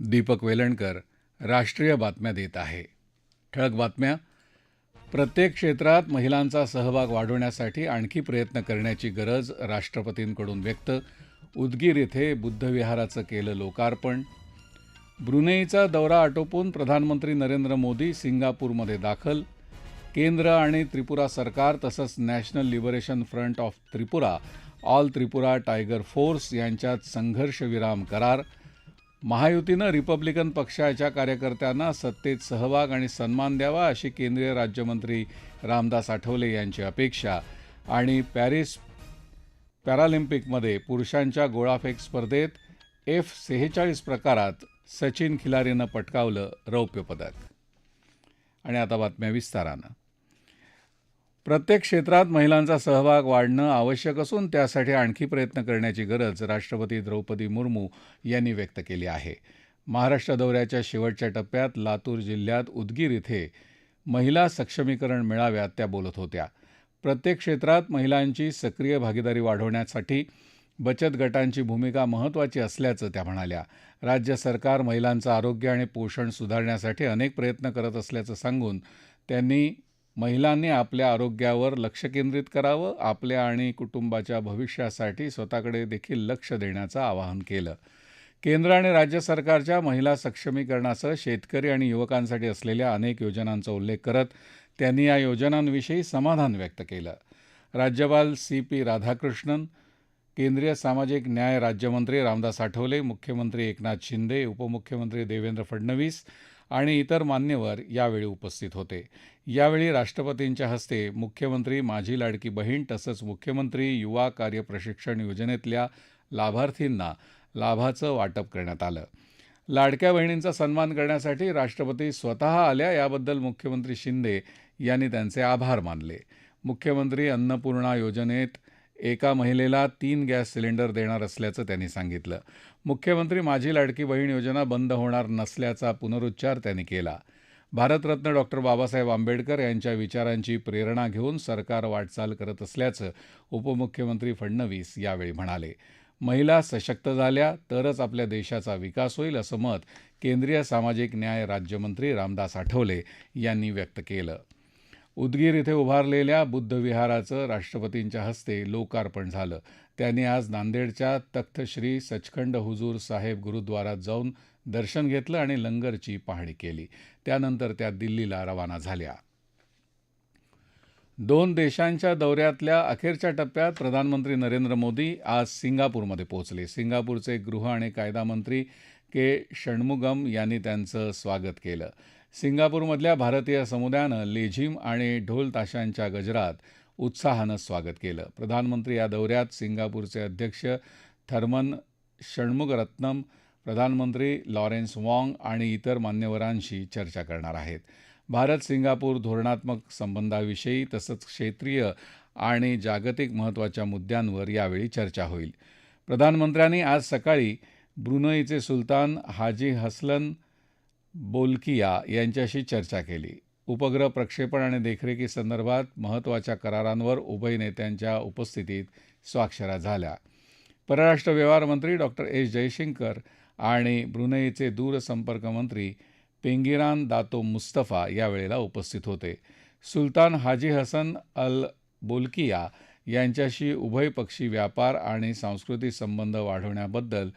दीपक वेलणकर राष्ट्रीय बातम्या देत आहे. ठळक बातम्या. प्रत्येक क्षेत्रात महिलांचा सहभाग वाढवण्यासाठी आणखी प्रयत्न करण्याची गरज राष्ट्रपतींकडून व्यक्त. उदगीर येथे बुद्धविहाराचं केलं लोकार्पण. ब्रुनेईचा दौरा आटोपून प्रधानमंत्री नरेंद्र मोदी सिंगापूरमध्ये दाखल. केंद्र आणि त्रिपुरा सरकार तसंच national liberation front of Tripura all Tripura tiger force यांच्यात संघर्षविराम करार. महायुतीनं रिपब्लिकन पक्षाच्या कार्यकर्त्यांना सत्तेत सहभाग आणि सन्मान द्यावा अशी केंद्रीय राज्यमंत्री रामदास आठवले यांची अपेक्षा आणि पॅरिस पॅरालिम्पिकमध्ये पुरुषांच्या गोळाफेक स्पर्धेत एफ सेहेचाळीस प्रकारात सचिन खिलारीनं पटकावलं रौप्य पदक. आणि आता बातम्या विस्तारानं. प्रत्येक क्षेत्रात महिलांचा सहभाग वाढणं आवश्यक असून त्यासाठी आणखी प्रयत्न करण्याची गरज राष्ट्रपती द्रौपदी मुर्मू यांनी व्यक्त केली आहे. महाराष्ट्र दौऱ्याच्या शेवटच्या टप्प्यात लातूर जिल्ह्यात उदगीर इथे महिला सक्षमीकरण मेळाव्यात त्या बोलत होत्या. प्रत्येक क्षेत्रात महिलांची सक्रिय भागीदारी वाढवण्यासाठी बचत गटांची भूमिका महत्त्वाची असल्याचं त्या म्हणाल्या. राज्य सरकार महिलांचं आरोग्य आणि पोषण सुधारण्यासाठी अनेक प्रयत्न करत असल्याचं सांगून त्यांनी महिलांनी आपल्या आरोग्यावर लक्ष केंद्रित करावं आपल्या आणि कुटुंबाच्या भविष्यासाठी स्वतःकडे देखील लक्ष देण्याचं आवाहन केलं. केंद्र आणि राज्य सरकारच्या महिला सक्षमीकरणासह शेतकरी आणि युवकांसाठी असलेल्या अनेक योजनांचा उल्लेख करत त्यांनी या योजनांविषयी समाधान व्यक्त केलं. राज्यपाल सी पी राधाकृष्णन केंद्रीय सामाजिक न्याय राज्यमंत्री रामदास आठवले मुख्यमंत्री एकनाथ शिंदे उपमुख्यमंत्री देवेंद्र फडणवीस आणि इतर मान्यवर यावेळी उपस्थित होते. यावेळी राष्ट्रपतींच्या हस्ते मुख्यमंत्री माझी लाडकी बहीण तसंच मुख्यमंत्री युवा कार्य प्रशिक्षण योजनेतल्या लाभार्थींना लाभाचं वाटप करण्यात आलं. लाडक्या बहिणींचा सन्मान करण्यासाठी राष्ट्रपती स्वतः आल्या याबद्दल मुख्यमंत्री शिंदे यांनी त्यांचे आभार मानले. मुख्यमंत्री अन्नपूर्णा योजनेत एका महिलेला तीन गॅस सिलेंडर देणार असल्याचं त्यांनी सांगितलं. मुख्यमंत्री माझी लाडकी बहीण योजना बंद होणार नसल्याचा पुनरुच्चार त्यांनी केला. भारतरत्न डॉक्टर बाबासाहेब आंबेडकर यांच्या विचारांची प्रेरणा घेऊन सरकार वाटचाल करत असल्याचं उपमुख्यमंत्री फडणवीस यावेळी म्हणाले. महिला सशक्त झाल्या तरच आपल्या देशाचा विकास होईल असं मत केंद्रीय सामाजिक न्याय राज्यमंत्री रामदास आठवले यांनी व्यक्त केलं. उदगीर इथे उभारलेल्या बुद्धविहाराचं राष्ट्रपतींच्या हस्ते लोकार्पण झालं. त्यांनी आज नांदेडच्या तख्तश्री सचखंड हुजूर साहेब गुरुद्वारात जाऊन दर्शन घेतलं आणि लंगरची पाहणी केली. त्यानंतर त्या दिल्लीला रवाना झाल्या. दोन देशांच्या दौऱ्यातल्या अखेरच्या टप्प्यात प्रधानमंत्री नरेंद्र मोदी आज सिंगापूरमध्ये पोहोचले. सिंगापूरचे गृह आणि कायदा मंत्री के षण्मुगम यांनी त्यांचं स्वागत केलं. सिंगापूरमधल्या भारतीय समुदायानं लेझिम आणि ढोल ताशांच्या गजरात उत्साहानं स्वागत केलं. प्रधानमंत्री या दौऱ्यात सिंगापूरचे अध्यक्ष थर्मन षण्मुगरत्नम प्रधानमंत्री लॉरेन्स वॉंग आणि इतर मान्यवरांशी चर्चा करणार आहेत. भारत सिंगापूर धोरणात्मक संबंधाविषयी तसंच क्षेत्रीय आणि जागतिक महत्त्वाच्या मुद्द्यांवर यावेळी चर्चा होईल. प्रधानमंत्र्यांनी आज सकाळी ब्रुनईचे सुलतान हाजी हसलन बोल्किया यांच्याशी चर्चा केली. उपग्रह प्रक्षेपण आणि देखरेखीसंदर्भात महत्त्वाच्या करारांवर उभय नेत्यांच्या उपस्थितीत स्वाक्षऱ्या झाल्या. परराष्ट्र व्यवहार मंत्री डॉक्टर एस. जयशंकर आणि ब्रुनेईचे दूरसंपर्क मंत्री पेंगिरान दातो मुस्तफा यावेळेला उपस्थित होते. सुलतान हाजी हसन अल बोलकिया यांच्याशी उभयपक्षी व्यापार आणि सांस्कृतिक संबंध वाढवण्याबद्दल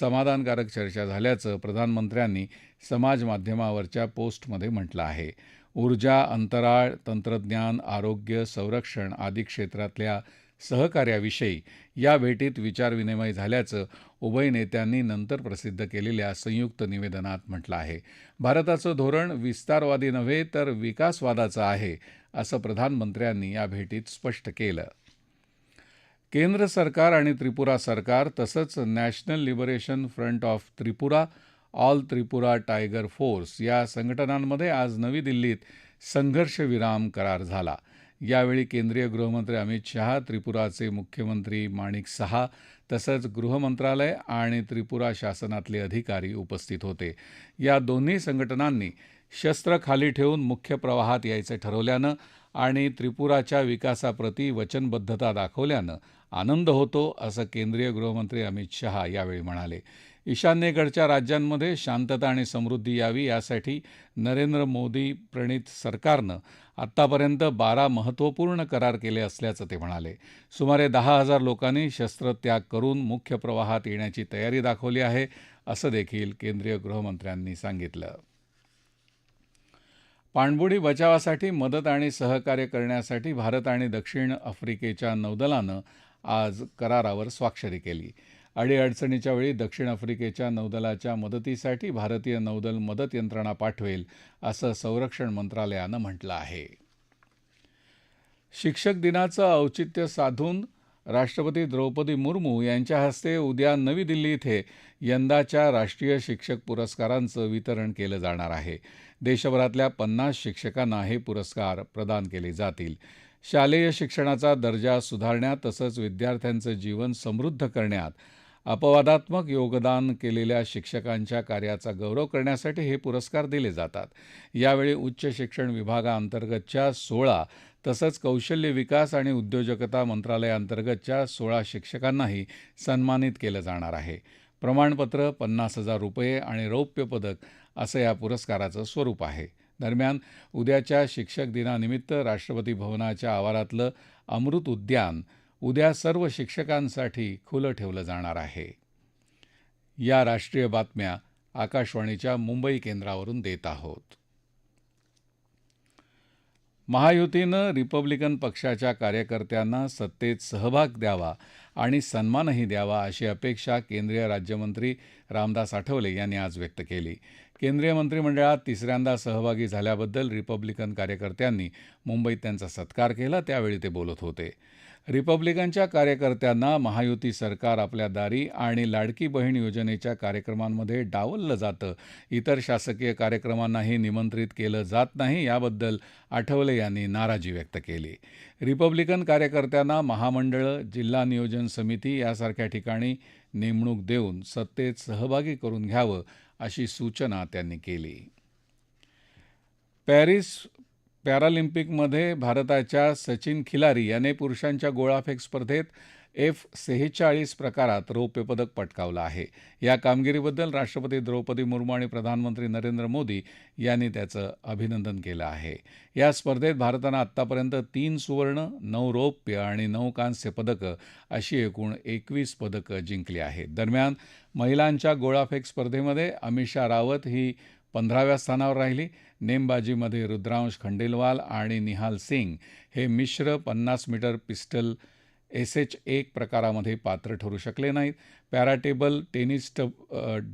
समाधानकारक चर्चा झाल्याचं प्रधानमंत्र्यांनी समाजमाध्यमावरच्या पोस्टमध्ये म्हटलं आहे. ऊर्जा अंतराळ तंत्रज्ञान आरोग्य संरक्षण आदी क्षेत्रातल्या सहकार्याविषयी या भेटीत विचारविनिमय झाल्याचं उभय नेत्यांनी नंतर प्रसिद्ध केलेल्या संयुक्त निवेदनात म्हटलं आहे. भारताचं धोरण विस्तारवादी नव्हे तर विकासवादाचं आहे असं प्रधानमंत्र्यांनी या भेटीत स्पष्ट केलं. केंद्र सरकार आणि त्रिपुरा सरकार तसंच national liberation front of Tripura all Tripura tiger force या संघटनांमध्ये आज नवी दिल्लीत संघर्षविराम करार झाला. यावेळी केंद्रीय गृहमंत्री अमित शहा त्रिपुराचे मुख्यमंत्री माणिक सहा तसंच गृहमंत्रालय आणि त्रिपुरा शासनातले अधिकारी उपस्थित होते. या दोन्ही संघटनांनी शस्त्र खाली ठेवून मुख्य प्रवाहात यायचं ठरवल्यानं आणि त्रिपुराच्या विकासाप्रती वचनबद्धता दाखवल्यानं आनंद होतो असं केंद्रीय गृहमंत्री अमित शहा यावेळी म्हणाले. ईशान्येकडच्या राज्यांमध्ये शांतता आणि समृद्धी यावी यासाठी नरेंद्र मोदी प्रणित सरकारनं आत्तापर्यंत बारा महत्त्वपूर्ण करार केले असल्याचं ते म्हणाले. सुमारे दहा हजार लोकांनी शस्त्रत्याग करून मुख्य प्रवाहात येण्याची तयारी दाखवली आहे असं देखील केंद्रीय गृहमंत्र्यांनी सांगितलं. पाणबुडी बचावासाठी मदत आणि सहकार्य करण्यासाठी भारत आणि दक्षिण आफ्रिकेच्या नौदलानं आज करारावर स्वाक्षरी केली. अडीअडचणीच्या वेळी दक्षिण आफ्रिकेच्या नौदलाच्या मदतीसाठी भारतीय नौदल मदत यंत्रणा पाठवेल असं संरक्षण मंत्रालयानं म्हटलं आहे. शिक्षक दिनाचं औचित्य साधून राष्ट्रपती द्रौपदी मुर्मू यांच्या हस्ते उद्या नवी दिल्ली इथे यंदाच्या राष्ट्रीय शिक्षक पुरस्कारांचं वितरण केलं जाणार आहे. देशभरातल्या पन्नास शिक्षकांना हे पुरस्कार प्रदान केले जातील. शालेय शिक्षणाचा दर्जा सुधारण्यात तसंच विद्यार्थ्यांचं जीवन समृद्ध करण्यात अपवादात्मक योगदान केलेल्या शिक्षकांच्या कार्याचा गौरव करण्यासाठी हे पुरस्कार दिले जातात. यावेळी उच्च शिक्षण विभागाअंतर्गतच्या सोळा तसंच कौशल्य विकास आणि उद्योजकता मंत्रालयाअंतर्गतच्या सोळा शिक्षकांनाही सन्मानित केलं जाणार आहे. प्रमाणपत्र पन्नास हजार रुपये आणि रौप्य पदक असं या पुरस्काराचं स्वरूप आहे. दरम्यान उद्याच्या शिक्षक दिनानिमित्त राष्ट्रपती भवनाच्या आवारातलं अमृत उद्यान उद्या सर्व शिक्षकांसाठी खुलं ठेवलं जाणार आहे. या राष्ट्रीय बातम्या आकाशवाणीच्या मुंबई केंद्रावरून देत आहोत. महायुतीनं रिपब्लिकन पक्षाच्या कार्यकर्त्यांना सत्तेत सहभाग द्यावा आणि सन्मानही द्यावा अशी अपेक्षा केंद्रीय राज्यमंत्री रामदास आठवले यांनी आज व्यक्त केली. केंद्रीय मंत्रिमंडळात तिसऱ्यांदा सहभागी झाल्याबद्दल रिपब्लिकन कार्यकर्त्यांनी मुंबईत त्यांचा सत्कार केला त्यावेळी ते बोलत होते. रिपब्लिकनच्या कार्यकर्त्यांना महायुती सरकार आपल्या दारी आणि लाडकी बहीण योजनेच्या कार्यक्रमांमध्ये डावललं जातं. इतर शासकीय कार्यक्रमांनाही निमंत्रित केलं जात नाही याबद्दल आठवले यांनी नाराजी व्यक्त केली. रिपब्लिकन कार्यकर्त्यांना महामंडळं जिल्हा नियोजन समिती यासारख्या ठिकाणी नेमणूक देऊन सत्तेत सहभागी करून घ्यावं अशी सूचना त्यांनी केली. पॅरिस पॅरालिम्पिकमध्ये भारताच्या सचिन खिलारी याने पुरुषांच्या गोळाफेक स्पर्धेत एफ सेहेचाळीस प्रकारात रौप्य पदक पटकावलं आहे. या कामगिरीबद्दल राष्ट्रपती द्रौपदी मुर्मू आणि प्रधानमंत्री नरेंद्र मोदी यांनी त्याचं अभिनंदन केलं आहे. या स्पर्धेत भारतानं आत्तापर्यंत तीन सुवर्ण नऊ रौप्य आणि नऊ कांस्य पदकं अशी एकूण एकवीस पदकं जिंकली आहेत. दरम्यान महिलांच्या गोळाफेक स्पर्धेमध्ये अमिषा रावत ही पंधराव्या स्थानावर राहिली. नेमबाजीमध्ये रुद्रांश खंडेलवाल आणि निहाल सिंग हे मिश्र पन्नास मीटर पिस्टल एस एच एक प्रकारामध्ये पात्र ठरू शकले नाहीत. पॅराटेबल टेनिस डब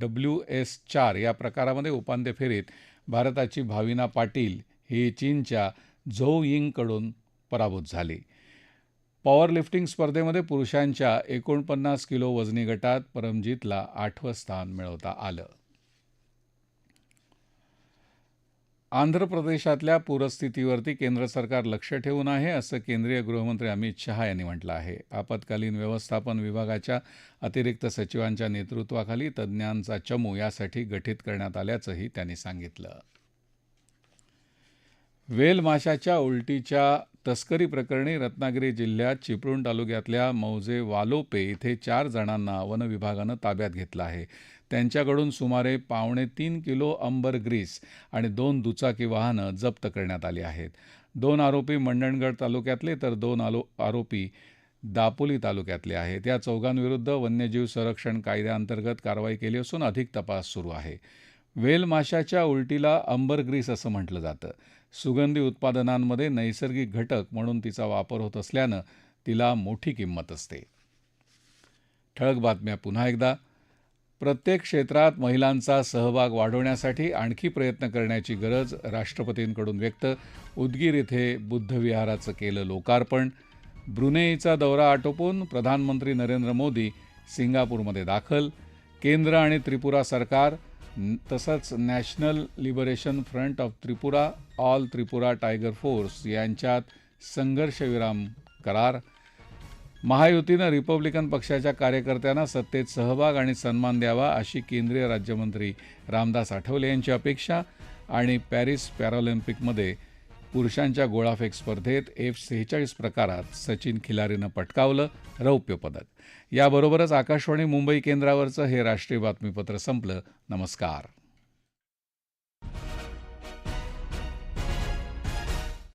डब्ल्यू एस चार या प्रकारामध्ये उपांत्य फेरीत भारताची भाविना पाटील ही चीनच्या झोऊ यिंगकडून पराभूत झाली. पॉवर लिफ्टिंग स्पर्धेमध्ये पुरुषांच्या एकोणपन्नास किलो वजनी गटात परमजीतला आठवं स्थान मिळवता आलं. आंध्र प्रदेशातल्या पूरस्थितीवरती केंद्र सरकार लक्ष ठेवून आहे असं केंद्रीय गृहमंत्री अमित शहा यांनी म्हटलं आहे. आपत्कालीन व्यवस्थापन विभागाच्या अतिरिक्त सचिवांच्या नेतृत्वाखाली तज्ज्ञांचा चमू यासाठी गठीत करण्यात आल्याचंही त्यांनी सांगितलं. वेल माशाच्या उलटीच्या तस्करी प्रकरणी रत्नागिरी जिल्ह्यात चिपळूण तालुक्यातल्या मौजे वालोपे इथे चार जणांना वन विभागानं ताब्यात घेतलं आहे. त्यांच्याकडून सुमारे पावणे तीन किलो अंबर ग्रीस आणि दोन दुचाकी वाहनं जप्त करण्यात आली आहेत. दोन आरोपी मंडणगड तालुक्यातले तर दोन आलो आरोपी दापोली तालुक्यातले आहेत. या चौघांविरुद्ध वन्यजीव संरक्षण कायद्याअंतर्गत कारवाई केली असून अधिक तपास सुरू आहे. वेल माशाच्या उलटीला अंबर ग्रीस असं म्हटलं जातं. सुगंधी उत्पादनांमध्ये नैसर्गिक घटक म्हणून तिचा वापर होत असल्यानं तिला मोठी किंमत असते. ठळक बातम्या पुन्हा एकदा. प्रत्येक क्षेत्रात महिलांचा सहभाग वाढवण्यासाठी आणखी प्रयत्न करण्याची गरज राष्ट्रपतींकडून व्यक्त. उदगीर इथे बुद्धविहाराचं केलं लोकार्पण. ब्रुनेईचा दौरा आटोपून प्रधानमंत्री नरेंद्र मोदी सिंगापूरमध्ये दाखल. केंद्र आणि त्रिपुरा सरकार तसंच national liberation front of Tripura all Tripura tiger force यांच्यात संघर्षविराम करार. महायुतीनं रिपब्लिकन पक्षाच्या कार्यकर्त्यांना सत्तेत सहभाग आणि सन्मान द्यावा अशी केंद्रीय राज्यमंत्री रामदास आठवले यांची अपेक्षा आणि पॅरिस पॅरालिम्पिकमध्ये पुरुषांच्या गोळाफेक स्पर्धेत एफ सेहेचाळीस प्रकारात सचिन खिलारीनं पटकावलं रौप्य पदक. याबरोबरच आकाशवाणी मुंबई केंद्रावरचं हे राष्ट्रीय बातमीपत्र संपलं. नमस्कार.